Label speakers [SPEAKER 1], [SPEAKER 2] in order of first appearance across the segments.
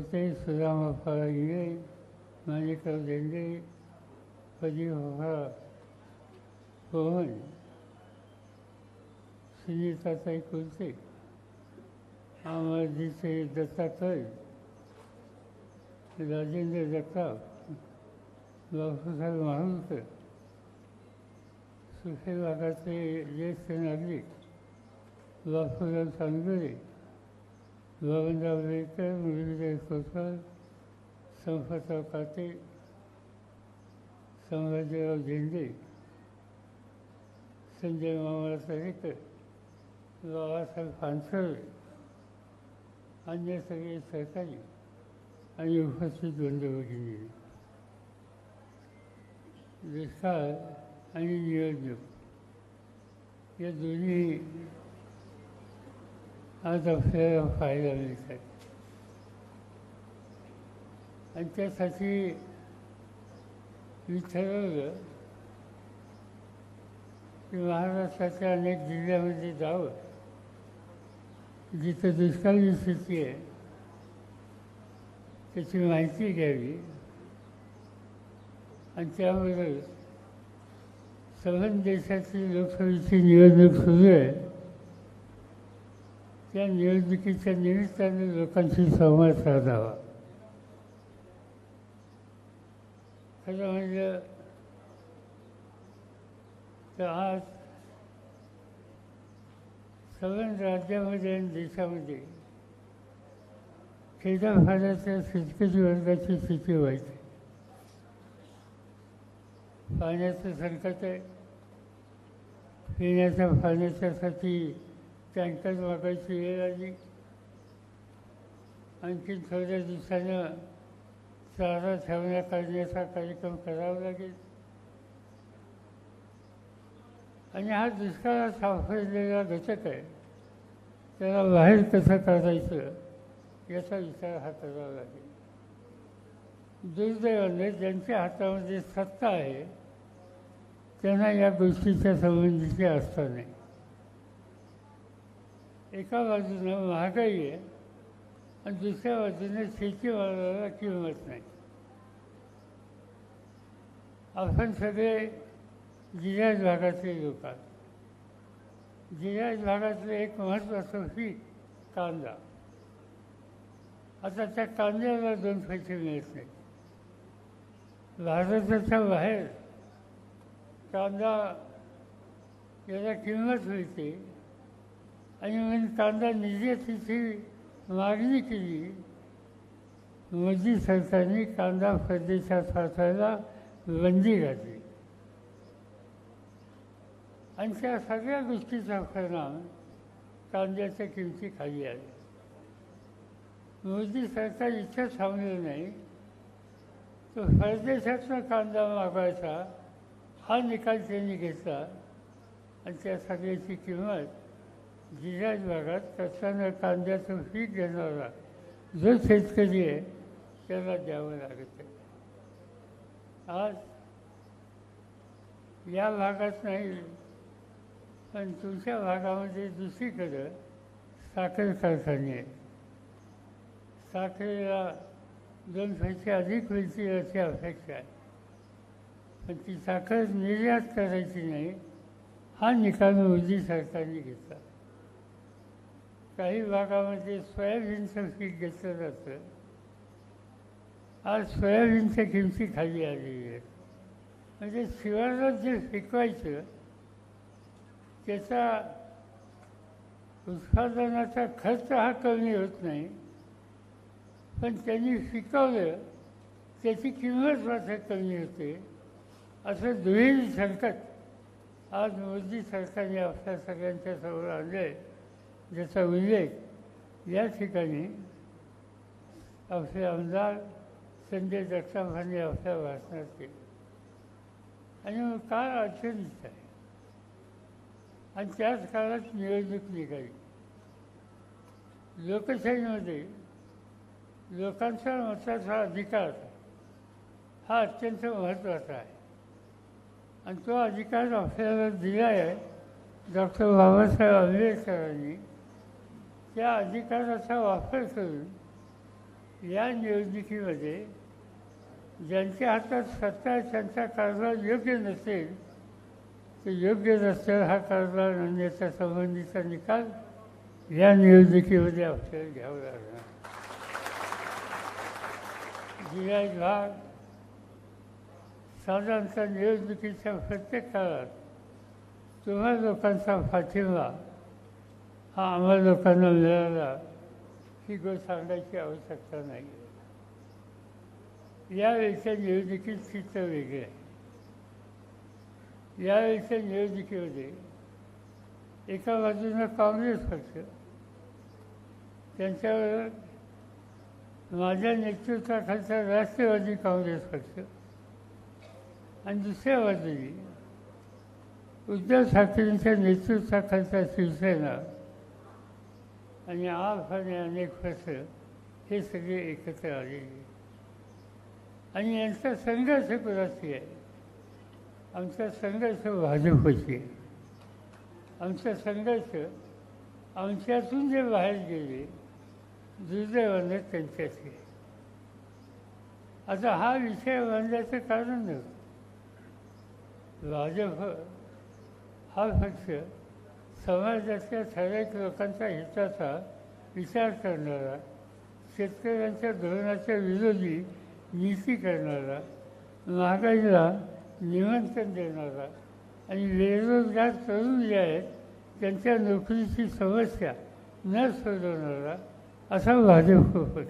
[SPEAKER 1] कोलते सुदामा फळगिरे माणिकराव देंडे पदी होफळा मोहन सुनीताताई कोलते अमरजीचे दत्तात्रय राजेंद्र जगताप बापूसाहेब महाळुंकर सुखे भागाचे ज्येष्ठ नागरिक बापूराव चांदगरे गोविंद रेकर मुरलीधर खोतकर संपतराव काते संभाजीराव झेंडे संजय मामा तरेकर बाबासाहेब फानसळे अन्य सगळे सहकारी आणि उपस्थित बंधुभगिनी. दुष्काळ आणि नियोजक या दोन्ही आज आपल्याला फायदा मिळतात आणि त्यासाठी मी ठरवलं की महाराष्ट्राच्या अनेक जिल्ह्यामध्ये जावं. जिथं दुष्काळी स्थिती आहे त्याची माहिती घ्यावी. आणि त्यामुळे सघन देशाची लोकसभेची निवडणूक सुरू आहे. त्या निवडणुकीच्या निमित्ताने लोकांशी संवाद साधावा. खरं म्हणजे तर आज सगळ्या राज्यामध्ये आणि देशामध्ये खेड्यापाड्याच्या शेतकरी वर्गाची स्थिती व्हायची. पाण्याचं संकट आहे. पिण्याच्या पाण्याच्यासाठी टँकर मागायची वेळ आली. आणखी थोड्या दिवसानं चारा ठेवण्या काढण्याचा कार्यक्रम करावा लागेल. आणि हा दुष्काळात सापडलेला घटक आहे. त्याला बाहेर कसं काढायचं याचा विचार हा करावा लागेल. दुर्दैवाने ज्यांच्या हातामध्ये सत्ता आहे त्यांना या गोष्टीच्या संबंधीचे असता नाही. एका बाजूनं महागाई आहे आणि दुसऱ्या बाजूनं शेतीवाल्याला किंमत नाही. आपण सगळे जिल्ह्यात भागातले लोक आहात. जिल्ह्यात भागातलं एक महत्त्वाचं पीक कांदा. आता त्या कांद्याला दोन पैसे मिळत नाही भारताच्या बाहेर कांदा याला किंमत मिळते. आणि मी कांदा निर्यातीची मागणी केली. मोदी सरकारने कांदा परदेशात पाठवायला बंदी घातली. आणि त्या सगळ्या गोष्टीचा परिणाम कांद्याच्या किमती खाली आल्या. मोदी सरकार इथं थांबलं नाही. तो परदेशातनं कांदा मागवायचा हा निकाल त्यांनी घेतला आणि त्या सगळ्याची किंमत जिल्ह्यात भागात कांद्याचं पीक घेणारा जो शेतकरी आहे त्याला द्यावं लागत. आहे आज या भागात नाही पण तुमच्या भागामध्ये दुसरीकडं साखर कारखाने आहे साखरेला दोन पैसे अधिक मिळतील अशी अपेक्षा आहे. पण ती साखर निर्यात करायची नाही हा निकाल मोदी सरकारने घेतला. काही भागामध्ये सोयाबीनचं पीक घेतलं जातं. आज सोयाबीनच्या किमती खाली आलेली आहेत. म्हणजे शिवारात जे पिकवायचं त्याचा उत्पादनाचा खर्च हा कमी होत नाही. पण त्यांनी शिकवलं त्याची किंमत मात्र कमी होते. असं दुहेरी संकट आज मोदी सरकारने आपल्या सगळ्यांच्या समोर आणलं आहे ज्याचा उल्लेख या ठिकाणी आपले आमदार संजय जगतापांनी आपल्या भाषणात केले. आणि मग काळ अडचणीच आहे? आणि त्याच काळात निवडणूक निघाली. लोकशाहीमध्ये लोकांचा मताचा अधिकार हा अत्यंत महत्त्वाचा आहे. आणि तो अधिकार आपल्याला दिला आहे डॉक्टर बाबासाहेब आंबेडकरांनी त्या अधिकाराचा वापर करून या निवडणुकीमध्ये ज्यांच्या हातात सत्ता त्यांचा कारभार योग्य नसेल तर योग्य नसेल हा कारभार आणण्याच्या संबंधीचा निकाल या निवडणुकीमध्ये आपल्याला घ्यावा लागणार. जिल्हा भाग साधारणतः निवडणुकीच्या प्रत्येक काळात तुम्हा लोकांचा पाठिंबा हा आम्हा लोकांना मिळाला. ही गोष्ट सांगायची आवश्यकता नाही यावेळीच्या निवडणुकीत चित्र वेगळे आहे. यावेळेच्या निवडणुकीमध्ये एका बाजूनं काँग्रेस पक्ष त्यांच्यावर माझ्या नेतृत्वाखालचा राष्ट्रवादी काँग्रेस पक्ष आणि दुसऱ्या बाजूने उद्धव ठाकरेंच्या नेतृत्वाखालचा शिवसेना आणि आप आणि अनेक हे सगळे एकत्र आलेले. आणि यांचा संघर्ष कुणाशी आहे? आमचा संघर्ष भाजपशी आहे. आमचा संघर्ष आमच्यातून जे बाहेर गेले दुर्दैवाने त्यांच्याशी आता हा विषय मांडण्याचं कारण नव्हतं भाजप हा पक्ष समाजातल्या ठराविक लोकांच्या हिताचा विचार करणारा शेतकऱ्यांच्या धोरणाच्या विरोधी नीती करणारा महागाईला निमंत्रण देणारा आणि बेरोजगार तरुण जे आहेत त्यांच्या नोकरीची समस्या न सोडवणारा असा भाजप होते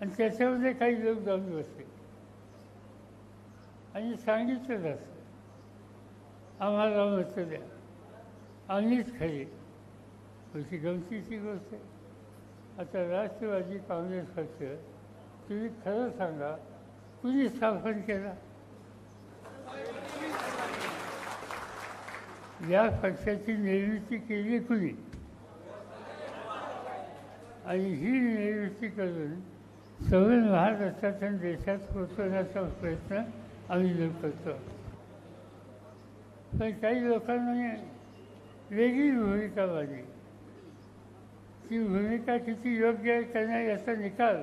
[SPEAKER 1] आणि त्याच्यामध्ये काही लोक जाऊन बसले. आणि सांगितलं असं आम्हाला मत द्या. आणलीच खरी अशी गमतीची गोष्ट आहे. आता राष्ट्रवादी काँग्रेस पक्ष तुम्ही खरं सांगा कुणी स्थापन केला? या पक्षाची निर्मिती केली कुणी? आणि ही निर्मिती करून सवय महाराष्ट्रात आणि देशात पोचवण्याचा प्रयत्न आम्ही लोक करतो. पण काही लोकांना वेगळी भूमिका मांडली ती भूमिका किती योग्य आहे याचा निकाल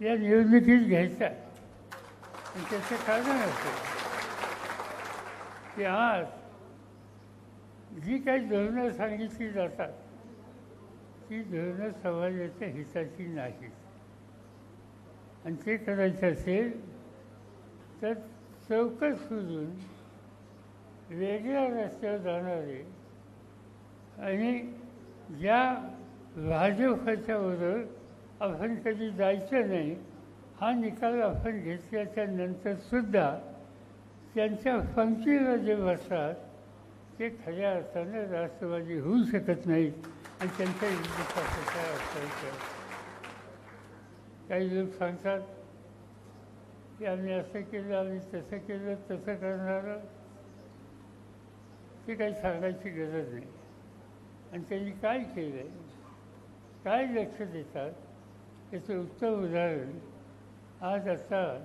[SPEAKER 1] या निवडणुकीत घ्यायचा आणि त्याचं कारण असतं की आज जी काही धोरणं सांगितली जातात ती धोरणं समाजाच्या हिताची नाहीत. आणि ते करायचं असेल तर चौकस सोडून वेगळ्या रस्त्यावर जाणारे आणि ज्या भाजपच्याबरोबर आपण कधी जायचं नाही हा निकाल आपण घेतल्याच्या नंतरसुद्धा त्यांच्या पंक्तीला जे बसतात ते खऱ्या अर्थानं राष्ट्रवादी होऊ शकत नाहीत आणि त्यांच्या काय असायचं काही लोक सांगतात की आम्ही असं केलं आम्ही तसं केलं तसं करणारं ते काही सांगायची गरज नाही. आणि त्यांनी काय केलं आहे काय लक्ष देतात? याचं उत्तम उदाहरण आज आता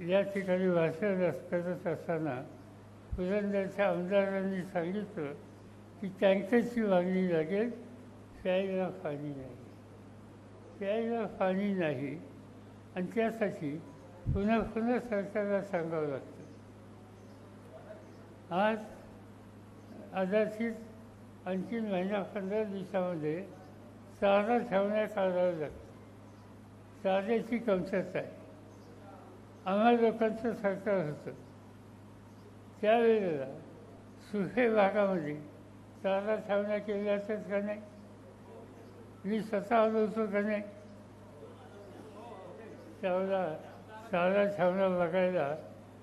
[SPEAKER 1] या ठिकाणी भाषण करत असताना पुरंदरच्या आमदारांनी सांगितलं की टँकरची मागणी लागेल प्यायला पाणी नाही. प्यायला पाणी नाही. आणि त्यासाठी पुन्हा पुन्हा सरकारला सांगावं लागतं. आज कदाचित आणखी महिना पंधरा दिवसामध्ये चारा ठेवण्या काढावं जातं चाऱ्याची कमतरता आहे. आम्हा लोकांचं सरकार होतं. त्यावेळेला सुखे भागामध्ये चारा ठेवण्या केल्या तर का नाही? मी स्वतः आलो होतो का नाही? त्यावेळेला चारा ठेवणं बघायला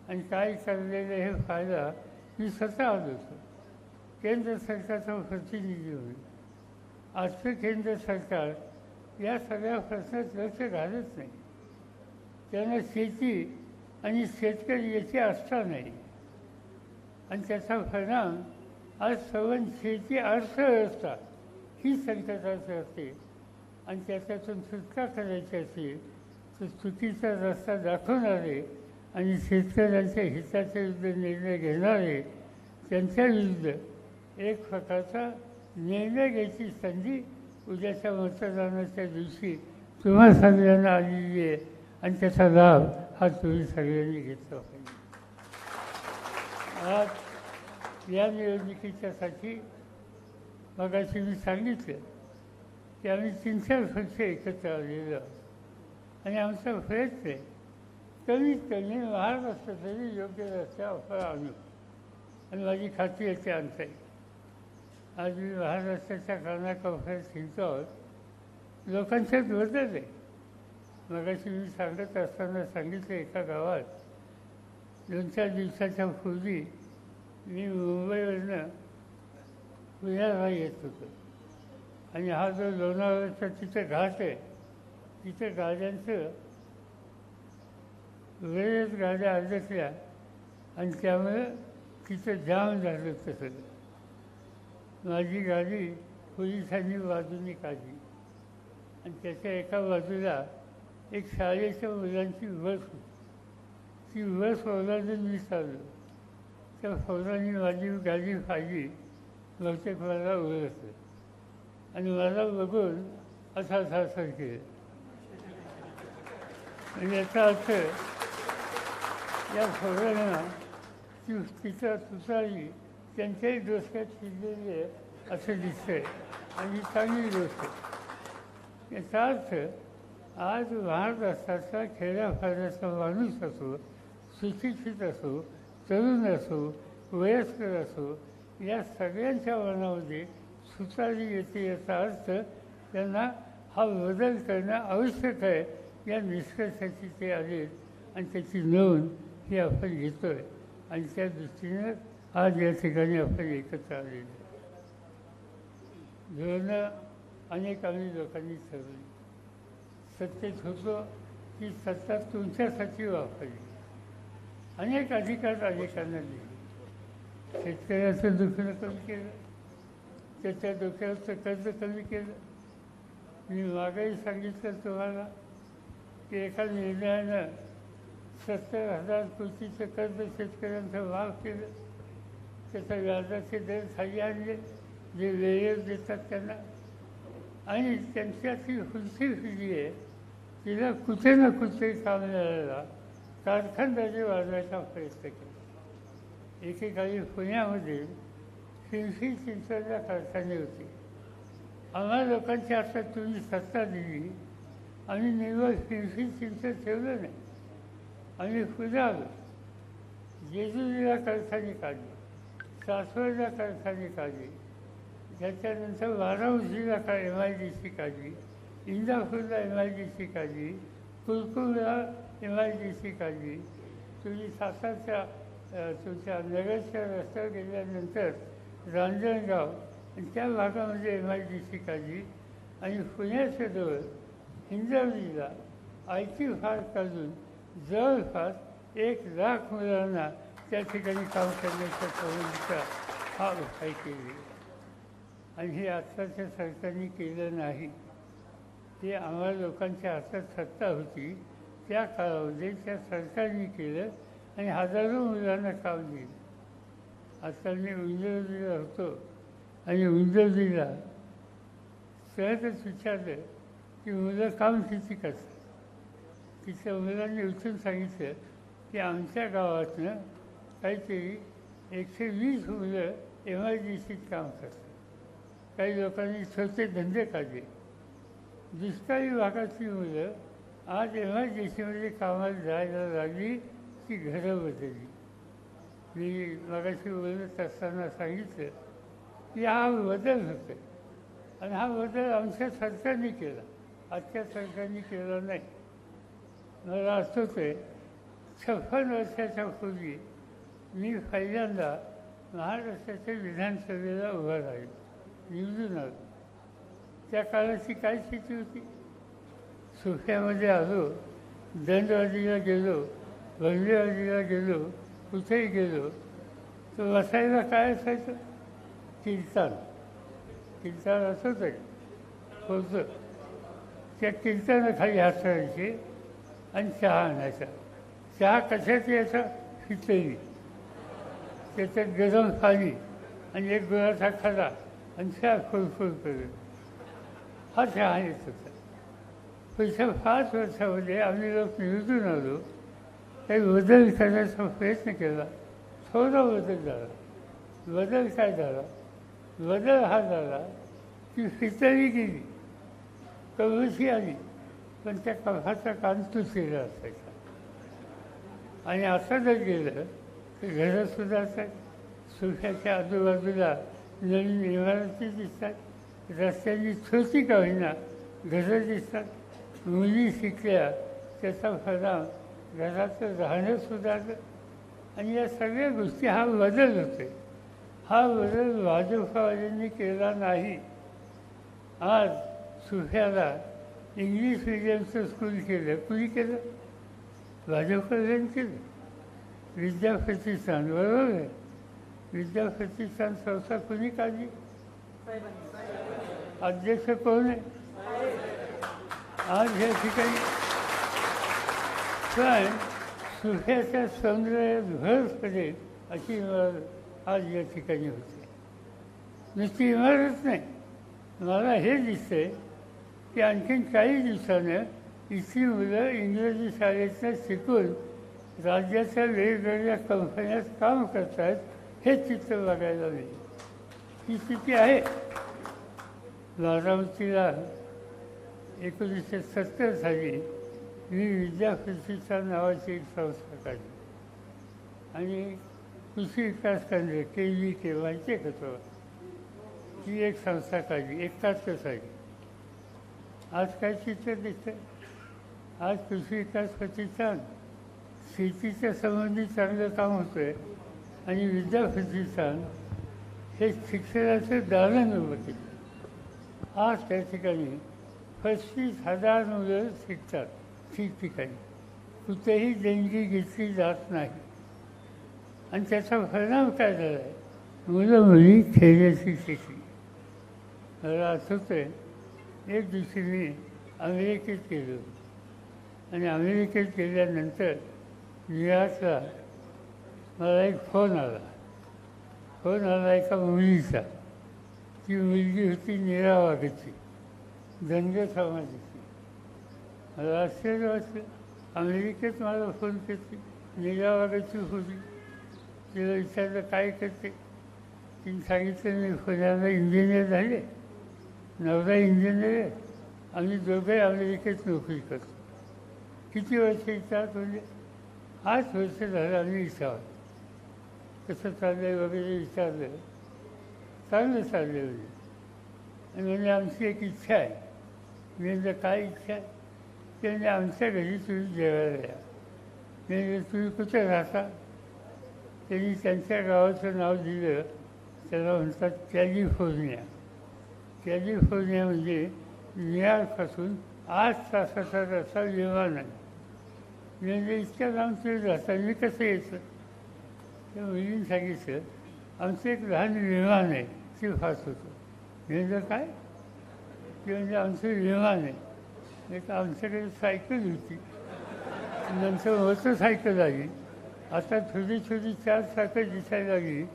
[SPEAKER 1] आणि काय करलेलं हे फायदा मी स्वतः आलो होतो. केंद्र सरकारचा प्रतिनिधी होईल. आजचं केंद्र सरकार या सगळ्या प्रश्नात लक्ष घालत नाही. त्यांना शेती आणि शेतकरी याची आस्था नाही. आणि त्याचा परिणाम आज सवन शेती अर्थव्यवस्था ही संकटाची असते. आणि त्याच्यातून सुटका करायची असेल तर चुकीचा रस्ता दाखवणारे आणि शेतकऱ्यांच्या हिताच्या विरुद्ध निर्णय घेणारे त्यांच्या विरुद्ध एक प्रकारचा निर्णय घ्यायची संधी उद्याच्या मतदानाच्या दिवशी तुम्हा सगळ्यांना आलेली आहे. आणि त्याचा लाभ हा तुम्ही सगळ्यांनी घेतला पाहिजे. आज या निवडणुकीच्यासाठी मगाशी मी सांगितलं की आम्ही तीन चार पक्ष एकत्र आलेलो आणि आमचा प्रयत्न आहे कमीत कमी महाराष्ट्र तरी योग्य रस्त्यावर आणू आणि माझी खात्री येते ते आज मी महाराष्ट्राच्या कानाकोपऱ्यात फिरतो आहोत. लोकांच्यात बदल आहे. मगाशी मी सांगत असताना सांगितलं एका गावात दोन चार दिवसाच्या पूर्वी मी मुंबईवरनं पुण्याला येत होतो. आणि हा जो लोणावळ्याचा तिथं घाट आहे तिथं गाड्यांचं वेळेत गाड्या अडकल्या आणि त्यामुळे तिथं जाम झालं होतं सगळं. माझी गाडी पोलिसांनी बाजूने काढली. आणि त्याच्या एका बाजूला एक शाळेच्या मुलांची बस होती. ती बस ओलांडून मी चाललो. त्या फौजांनी माझी गाडी फाडली. बहुतेक मला ओळखलं. आणि मला बघून असा असा असं केलं. म्हणजे याचा अर्थ या फौजांना ती तिथं सुचारली त्यांच्याही डोसक्यात शिजलेली आहे असं दिसतंय. आणि चांगली गोष्ट आहे. याचा अर्थ आज महाराष्ट्राचा खेड्यापाड्याचा माणूस असो सुशिक्षित असो तरुण असो वयस्कर असो या सगळ्यांच्या मनामध्ये सुतारी येते याचा अर्थ त्यांना हा बदल करणं आवश्यक आहे या निष्कर्षाची ते आले आणि त्याची नोंद ही आपण घेतो आहे आणि त्या दृष्टीनं आज या ठिकाणी आपण एकत्र आलेलो धोरणं अनेक अनेक लोकांनी ठरवली. सत्तेत होतो की सत्ता तुमच्यासाठी वापरली. अनेक अधिकार अनेकांना दिले. शेतकऱ्याचं दुखणं कमी केलं. त्याच्या डोक्यावरचं कर्ज कमी केलं. मी मागही सांगितलं तुम्हाला की एका निर्णयानं सत्तर हजार कोटीचं कर्ज शेतकऱ्यांचं माफ केलं. त्याच्या व्याजाचे दर खाली आणले जे वेळेत देतात त्यांना. आणि त्यांच्याची फिरली आहे तिला कुठे ना कुठे काम मिळायला कारखानदारी वाढवायचा प्रयत्न केला. एकेकाळी पुण्यामध्ये फिरफी चिंचवल्या कारखाने होते. आम्हा लोकांची आता तुम्ही सत्ता दिली आणि निव्वळ फिरफी चिंच ठेवलं नाही. आणि पुन्हा जेजुरीला कारखाने काढले. सासवडला कारखाने काढले. त्याच्यानंतर वाराणसीला का एम आय डी सी काढली. इंदापूरला एम आय डी सी काढली. कुलकुलला एम आय डी सी काढली. तुम्ही सातारच्या तुमच्या नगरच्या रस्त्यावर गेल्यानंतर रांजणगाव आणि त्या भागामध्ये एम आय डी सी काढली. आणि पुण्याच्या जवळ हिंजवलीला आय टी फार काढून जवळपास एक लाख मुलांना त्या ठिकाणी काम करण्याच्या प्रवृत्तीचा हा उपाय केली आणि हे आत्ताच्या सरकारने केलं नाही. ते आम्हाला लोकांच्या हातात सत्ता होती. त्या काळामध्ये त्या सरकारने केलं आणि हजारो मुलांना काम दिलं. आता मी उंजवलीला होतो आणि उंजवलीला सहजच विचारलं की मुलं काम किती करतात? तिच्या मुलांनी उचलून सांगितलं की आमच्या गावातनं काहीतरी एकशे वीस मुलं एमर्जन्सीत काम करतात. काही लोकांनी छोटे धंदे काढले. दुष्काळी भागातली मुलं आज एमर्जन्सीमध्ये कामाला जायला लागली ती घरं बदलली. मी मगाशी बोलत असताना सांगितलं की हा बदल होतो आणि हा बदल आमच्या सरकारने केला. आजच्या सरकारने केला नाही. मला आठवतं आहे छप्पन वर्षाच्या पूर्वी मी पहिल्यांदा महाराष्ट्राच्या विधानसभेला उभा राहिलो निवडून आलो. त्या काळाची काय स्थिती होती? सुफ्यामध्ये आलो दंडवाजीला गेलो बंगलेवाजीला गेलो कुठेही गेलो तर वसायला काय असायचं? कीर्तन. कीर्तन असंच आहे. होतं. त्या कीर्तनाखाली हसायचे आणि चहा आणायचा. चहा कशात यायचा? खिचडी त्याच्यात गरम पाणी आणि एक गुळाचा खडा आणि त्या फुलफुल करून. हा चहा येत होता पुढच्या पाच वर्षामध्ये आम्ही लोक निवडून आलो काही बदल करण्याचा प्रयत्न केला. थोडा बदल झाला. बदल काय झाला? बदल हा झाला की फितरी गेली. कवशी आली. पण त्या कफाचा कान तुटलेला असायचा. आणि असं जर गेलं घरंसुद्धा घरं सुधारतात आजूबाजूला नवीन इमारती दिसतात. रस्त्यांनी छोटी का होईना घरं दिसतात. मुली शिकल्या. त्याचा परिणाम घराचं राहणं सुधारलं. आणि या सगळ्या गोष्टी हा बदल होते हा बदल भाजपवाल्यांनी केला नाही. आज सुफ्याला इंग्लिश मिडियमचं स्कूल केलं. कुणी केलं? भाजपवाल्यांनी केलं. विद्या प्रतिष्ठान बरोबर आहे? विद्या प्रतिष्ठान संस्था कुणी काढली? अध्यक्ष कोण आहे? आज या ठिकाणी पण सुफ्याच्या सौंदर्यात भर पडेल अशी इमारत आज या ठिकाणी होते. नुसती इमारत नाही. मला हे दिसतंय की आणखीन काही दिवसानं इथली मुलं इंग्रजी शाळेतनं शिकून राज्याच्या वेगवेगळ्या कंपन्यात काम करतात हे चित्र बघायला मिळेल. ही स्थिती आहे. बारामतीला एकोणीसशे सत्तर साली मी विद्या नावाची एक संस्था काढली. आणि कृषी विकास केंद्र के व्ही के माहिती आहे का ही एक संस्था काढली एकाहत्तर साली आज काय चित्र दिसतं आज कृषी विकास प्रतिष्ठान शेतीच्या संबंधी चांगलं काम होतं आहे आणि विद्या हे शिक्षणाचं दालन उभं केलं आज त्या ठिकाणी पस्तीस हजार मुलं शिकतात. ठिकठिकाणी कुठेही देणगी घेतली जात नाही. आणि त्याचा परिणाम काय झाला आहे मुलं मुली खेळण्याची शिकली मला आठवतं आहे एक दिवशी मी अमेरिकेत गेलो आणि अमेरिकेत गेल्यानंतर न्यूयॉर्कला मला एक फोन आला. फोन आला एका मुलीचा. ती मुलगी होती नीरा धनगर समाजाची. मला आश्चर्य वाटलं. अमेरिकेत मला फोन करते. नीरा होती. तिला विचारलं काय करते? तिने सांगितलं मी पुण्याला इंजिनियर झाले. नवरा इंजिनियर आहे. आम्ही दोघे अमेरिकेत नोकरी करतो. किती वर्ष विचारत म्हणजे आज वर्ष झालं आम्ही विचारत कसं चाललं आहे वगैरे विचारलं. चांगलं चाललं आहे म्हणजे आणि म्हणजे आमची एक इच्छा आहे. मी काय इच्छा आहे? ते म्हणजे आमच्या घरी तुम्ही जेवायला या. तुम्ही कुठे राहता? त्यांनी त्यांच्या गावाचं नाव दिलं. त्याला म्हणतात कॅलिफोर्निया. कॅलिफोर्निया म्हणजे न्यूयॉर्कपासून आठ तासाचा रस्ता विमान आहे. म्हणजे इतक्या लांब तुम्ही जाता मी कसं यायचं? त्या मुलीने सांगितलं आमचं एक लहान विमान आहे ते फास होतं. म्हणजे काय? ते म्हणजे आमचं विमान आहे. एक आमच्याकडे सायकल होती. नंतर मोटरसायकल आली. आता छोटी छोटी चार सायकल दिसायला लागली.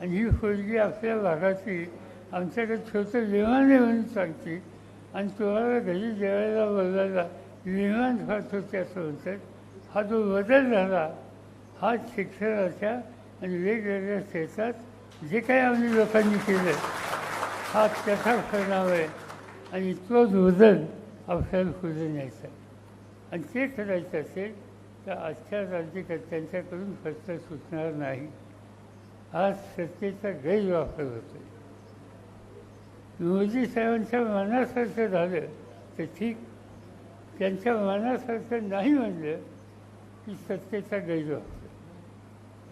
[SPEAKER 1] आणि ही मुलगी आपल्या भागातली आमच्याकडे छोटं विमान आहे म्हणून सांगते. आणि तुम्हाला घरी जेवायला बोलायला विमान फास होते असं म्हणतात. हा जो बदल झाला हा शिक्षणाच्या आणि वेगवेगळ्या क्षेत्रात जे काही आम्ही लोकांनी केलं हा त्याचा परिणाम आहे. आणि तोच बदल आपल्याला पुढे न्यायचा आहे. आणि ते करायचं असेल तर आजच्या राज्यकर्त्यांच्याकडून फक्त सुटणार नाही. आज सत्तेचा गैरवापर होतो मोदी साहेबांच्या मनासारखं झालं तर ठीक. त्यांच्या मनासारखं नाही म्हणलं की सत्तेचा गैर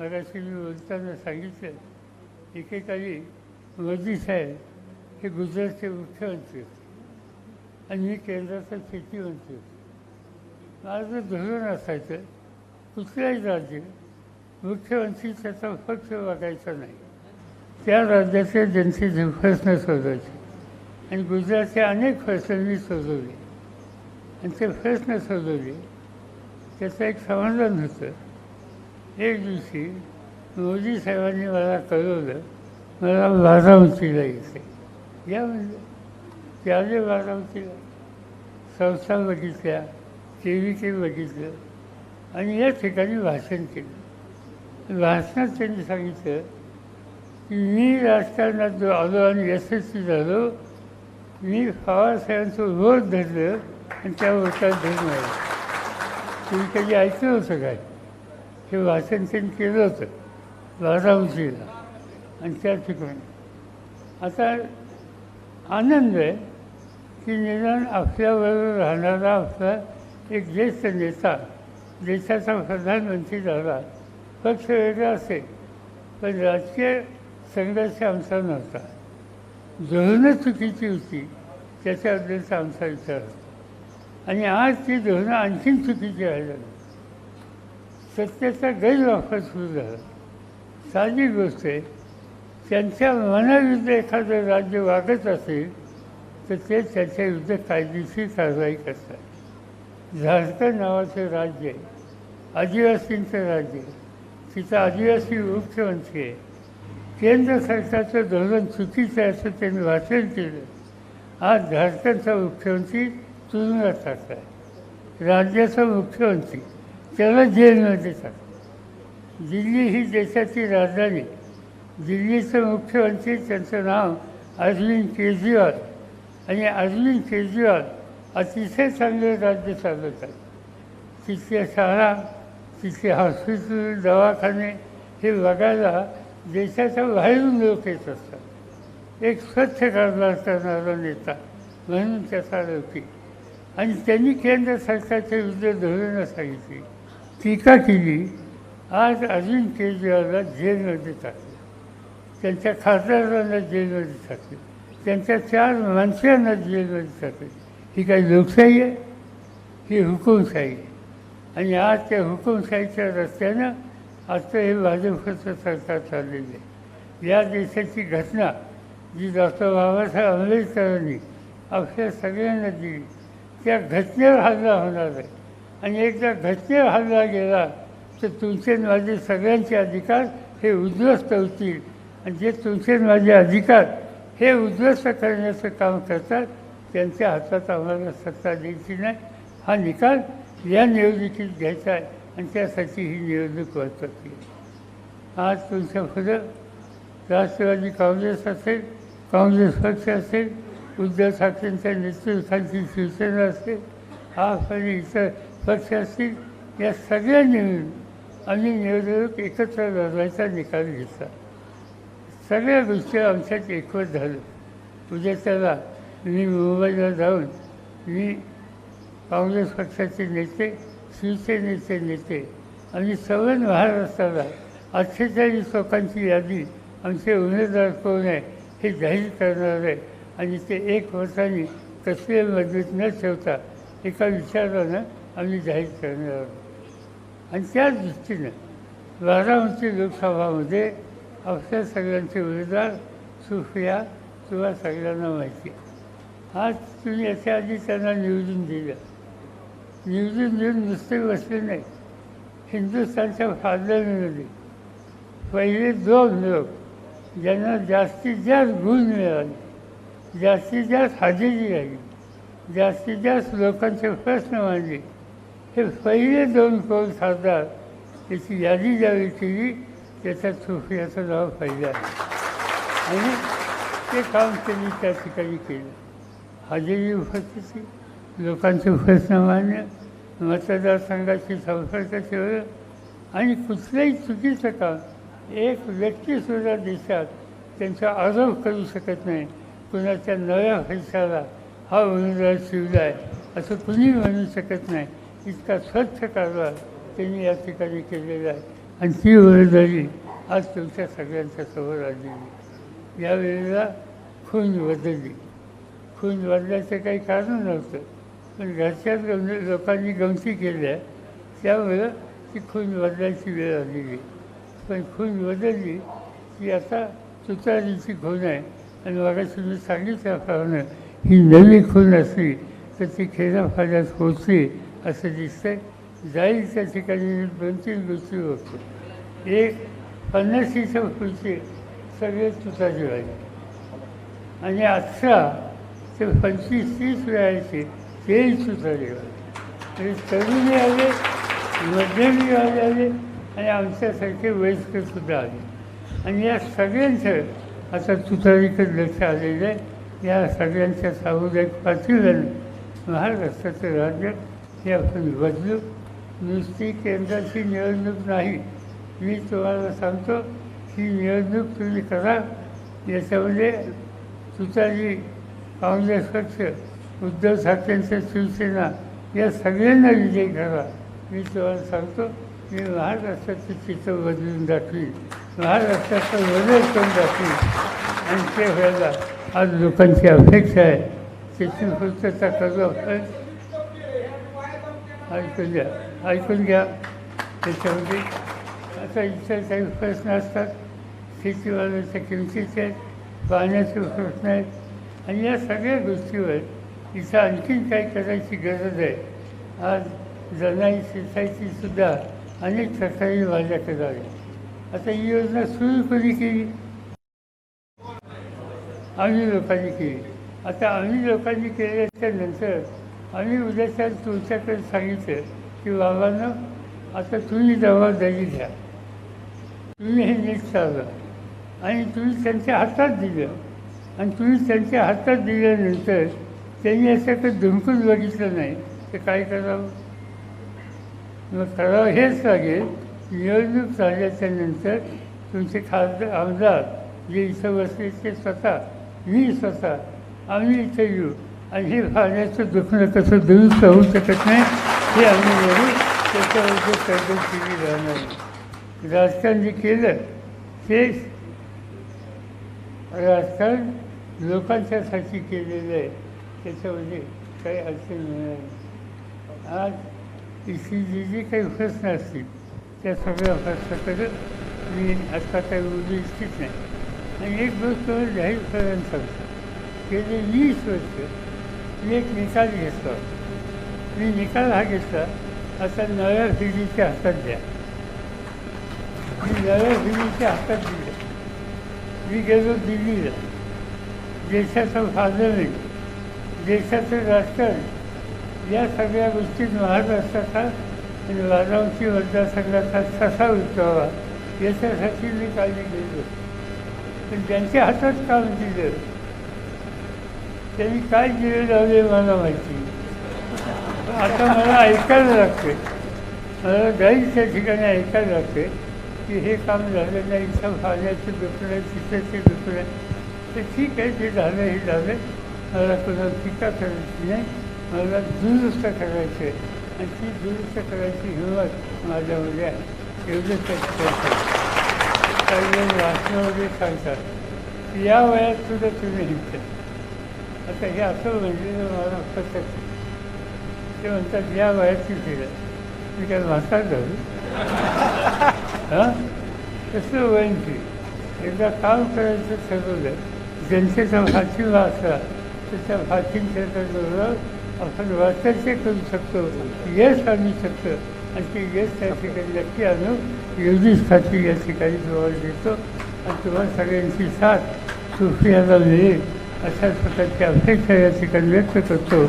[SPEAKER 1] मगाशी मी बोलताना सांगितलं एकेकाळी मोदी साहेब हे गुजरातचे मुख्यमंत्री होते आणि मी केंद्राचा शेतीमंत्री होते. माझं धोरण असायचं कुठल्याही राज्य मुख्यमंत्री त्याचा पक्ष बघायचा नाही. त्या राज्याच्या जनतेचे प्रश्न सोडवायचे आणि गुजरातचे अनेक प्रश्न मी सोडवले. आणि ते प्रश्न सोडवले त्याचं एक समाधान होतं. एक दिवशी मोदी साहेबांनी मला कळवलं मला बारामतीला येते या म्हणजे त्याने बारामतीला संस्था बघितल्या टी व्ही ते बघितलं आणि या ठिकाणी भाषण केलं. भाषणात त्यांनी सांगितलं की मी राजकारणात जो आलो आणि यशस्वी झालो मी पवारसाहेबांचं रोज धरलं आणि त्या वृत्तात धरून आलो तुम्ही कधी ऐकलं होतं काय? हे वाचन त्यांनी केलं होतं बारामतीला आणि त्या ठिकाणी. आता आनंद आहे की निदान आपल्याबरोबर राहणारा आपला एक ज्येष्ठ नेता देशाचा प्रधानमंत्री झाला. पक्ष वेगळा असेल पण राजकीय संघर्ष आमचा नव्हता. धोरणं चुकीची होती त्याच्याबद्दलचा आमचा विचार होता. आणि आज ती धोरणं आणखीन चुकीची आहे लागली. सत्तेचा गैरवापर सुरू झाला. साधी गोष्ट आहे त्यांच्या मनाविरुद्ध एखादं राज्य वागत असेल तर ते त्याच्याविरुद्ध कायदेशीर कारवाई करतात. झारखंड नावाचं राज्य आहे आदिवासींचं राज्य आहे. तिथं आदिवासी मुख्यमंत्री आहे. केंद्र सरकारचं धोरण चुकीचं आहे असं त्यांनी भाषण केलं. आज झारखंडचा मुख्यमंत्री तुरुंगात टाकला राज्याचा मुख्यमंत्री त्याला जेलमध्ये देतात दिल्ली ही देशाची राजधानी. दिल्लीचं मुख्यमंत्री त्यांचं नाव अरविंद केजरीवाल. आणि अरविंद केजरीवाल अतिशय चांगले राज्य चालवतात. तिथल्या शाळा तिथले हॉस्पिटल दवाखाने हे बघायला देशाच्या बाहेरून लोक येत असतात. एक स्वच्छ कारभार करणारा नेता म्हणून त्याचा लौकिक आणि त्यांनी केंद्र सरकारच्या विरुद्ध धोरणं सांगितली. टीका केली. आज अरविंद केजरीवालला जेलमध्ये टाकले त्यांच्या खासदारांना जेलमध्ये टाकले त्यांच्या चार माणसांना जेलमध्ये टाकले ही काही लोकशाही आहे? ही हुकुमशाही. आहे आणि आज त्या हुकुमशाहीच्या रस्त्यानं आजचं हे भाजपचं सरकार चाललेलं आहे. या देशाची घटना जी डॉक्टर बाबासाहेब आंबेडकरांनी आपल्या सगळ्यांना दिली. त्या घटनेवर हल्ला होणार आहे आणि एकदा घटनेवर हल्ला गेला तर तुमचे माझे सगळ्यांचे अधिकार हे उद्ध्वस्त होतील. आणि जे तुमचे माझे अधिकार हे उद्ध्वस्त करण्याचं काम करतात त्यांच्या हातात आम्हाला सत्ता द्यायची नाही. हा निकाल या निवडणुकीत घ्यायचा आहे आणि त्यासाठी ही निवडणूक महत्त्वाची आज तुमच्या पुढं राष्ट्रवादी काँग्रेस असेल काँग्रेस पक्ष असेल उद्धव ठाकरेंच्या नेतृत्वाखालची शिवसेना असेल आप आणि इतर पक्ष असतील या सगळ्यांनी मिळून आम्ही निवडणूक एकत्र लढवायचा निकाल घेतला. सगळ्या गोष्टी आमच्यात एकवट झालं उद्या त्याला मी मुंबईला जाऊन मी काँग्रेस पक्षाचे नेते शिवसेनेचे नेते आणि सवन महाराष्ट्राला अठ्ठेचाळीस लोकांची यादी आमचे उमेदवार कोण आहे हे जाहीर करणार आहे. आणि ते एक होताना कसले मजबूत न ठेवता एका विचारानं आम्ही जाहीर करणार आहोत. आणि त्याच दृष्टीनं बारामती लोकसभामध्ये आपल्या सगळ्यांचे उमेदवार सुफिया किंवा सगळ्यांना माहिती आज तुम्ही याच्या आधी त्यांना निवडून दिलं. निवडून देऊन नुसते बसले नाही. हिंदुस्थानच्या फादरमध्ये पहिले दोन लोक ज्यांना जास्तीत जास्त गुण मिळाले. जास्तीत जास्त हजेरी आली जास्तीत जास्त लोकांचे प्रश्न मांडले. हे पहिले दोन कोण साधतात त्याची यादी ज्यावेळी केली त्याच्यात सुफियाचं नाव पहिलं. आहे आणि ते काम त्यांनी त्या ठिकाणी केलं. हजेरी उपस्थिती लोकांचे प्रश्न मांडणं मतदारसंघाशी संपर्क ठेवणं आणि कुठलंही चुकीचं काम एक व्यक्तीसुद्धा देशात त्यांचा आरोप करू शकत नाही. कुणाच्या नव्या पैशाला हा उमेदवार शिवला आहे असं कुणी म्हणू शकत नाही. इतका स्वच्छ कारभार त्यांनी या ठिकाणी केलेला आहे. आणि ती उमेदवारी आज तुमच्या सगळ्यांच्या समोर आलेली यावेळेला खून बदलली खून बदलायचं काही कारण नव्हतं पण घरच्याच गम लोकांनी गमती केल्या त्यामुळं ती खून बदलायची वेळ आलेली पण खून बदलली की आता तुतारीची खून आहे. आणि मला तुम्ही सांगितल्याप्रमाणे ही नवी खून असली तर ती खेड्यापाड्यात होते असं दिसतंय. जाईल त्या ठिकाणी दोन तीन गोष्टी होतो एक पन्नासीच्या पुढचे सगळे तुतारी व्हायचे. आणि अठरा ते पंचवीस तीस वेळाचे तेही सुधारेल म्हणजे तरुणी आले मध्यमी आले आणि आमच्यासारखे वयस्कर सुद्धा आले. आणि या सगळ्यांचं आता तुतारीकडे लक्ष आलेलं आहे. या सगळ्यांच्या सामुदायिक पातळीवर महाराष्ट्राचं राज्य हे आपण बदलू. नुसती केंद्राची निवडणूक नाही. मी तुम्हाला सांगतो ही निवडणूक तुम्ही करा. याच्यामध्ये तुतारी काँग्रेस पक्ष उद्धव ठाकरेंचं शिवसेना या सगळ्यांना विजय करा. मी तुम्हाला सांगतो मी महाराष्ट्राचं चित्र बदलून दाखवीन. महाराष्ट्राचं बदल करून जातील आणि ते व्हायला आज लोकांची अपेक्षा आहे. त्याची पूर्तता करू ऐकून घ्या. ऐकून घ्या. त्याच्यामध्ये आता इतर काही प्रश्न असतात. शेतीवाल्याच्या किमतीचे आहेत. पाण्याचे प्रश्न आहेत. आणि या सगळ्या गोष्टीवर इथं आणखीन काय करायची गरज आहे. आज जनाई शेताची सुद्धा अनेक सरकारी माझ्याकडे आहे आता ही योजना सुरू कोणी केली? आम्ही लोकांनी केली. आता आम्ही लोकांनी केल्याच्यानंतर आम्ही उद्याच्या तुमच्याकडे सांगितलं की बाबांना आता तुम्ही जबाबदारी घ्या. तुम्ही हे नीट चालवा. आणि तुम्ही त्यांच्या हातात दिलं. आणि तुम्ही त्यांच्या हातात दिल्यानंतर त्यांनी याच्याकडे धुमकून बघितलं नाही. तर काय करावं? मग करावं हेच लागेल निवडणूक झाल्याच्यानंतर तुमचे खासदार आमदार जे इथं बसले ते स्वतः मी स्वतः आम्ही इथं येऊ. आणि हे पाण्याचं दुखणं कसं दुरुस्त होऊ शकत नाही हे आम्ही बघू त्याच्याबद्दल केली राहणार नाही राजकारण जे केलं ते राजकारण लोकांच्यासाठी केलेलं आहे. त्याच्यामध्ये काही अडचण येणार नाही. आज इथली जी जी काही प्रश्न असतील त्या सगळ्या प्रश्नाकडे मी आता काही उभी इच्छित नाही. आणि एक गोष्ट जाहीरपणाने सांगतो. गेले वीस वर्ष मी एक निकाल घेतला. मी निकाल हा घेतला आता नव्या पिढीच्या हातात द्या. मी नव्या पिढीच्या हातात दिलं. मी गेलो दिल्लीला. देशाचं पार्लमेंट देशाचं राजकारण या सगळ्या गोष्टी महाराष्ट्राचा आणि वर्धा मतदारसंघाचा कसा उठवावा याच्यासाठी मी काळजी घेतो. पण ज्यांच्या हातात काम दिलं. त्यांनी काय दिले जावे मला माहिती. आता मला ऐकायला लागते मला जाईल त्या ठिकाणी ऐकायला लागते की हे काम झालं नाही इथं पाण्याचं दुखणं आहे दुखणं तर ठीक आहे जे झालं हे झालं. मला कोणा टीका करायची नाही. मला दुरुस्त करायचं आहे आणि ती दुरुस्त करायची हिंमत माझ्यामध्ये आहे एवढंच त्याची काही जण वाचनामध्ये सांगतात. की या वयात सुद्धा तुम्ही हिंमत आता हे असं म्हणजे मला प्रत्यक्ष ते म्हणतात या वयाची केलं मी काय म्हातार झालो? हां? कसं वयंती एकदा काम करायचं ठरवलं जनतेचा फाशीवा असला त्याच्या त्या फाशींच्या आपण वाचायचे करू शकतो यश आणू शकतो. आणि ते यश त्या ठिकाणी नक्की आणू एवढीच या ठिकाणी जवळ घेतो आणि तुम्हाला सगळ्यांची साथ सुफियाला मिळेल अशा प्रकारची अपेक्षा या ठिकाणी व्यक्त करतो.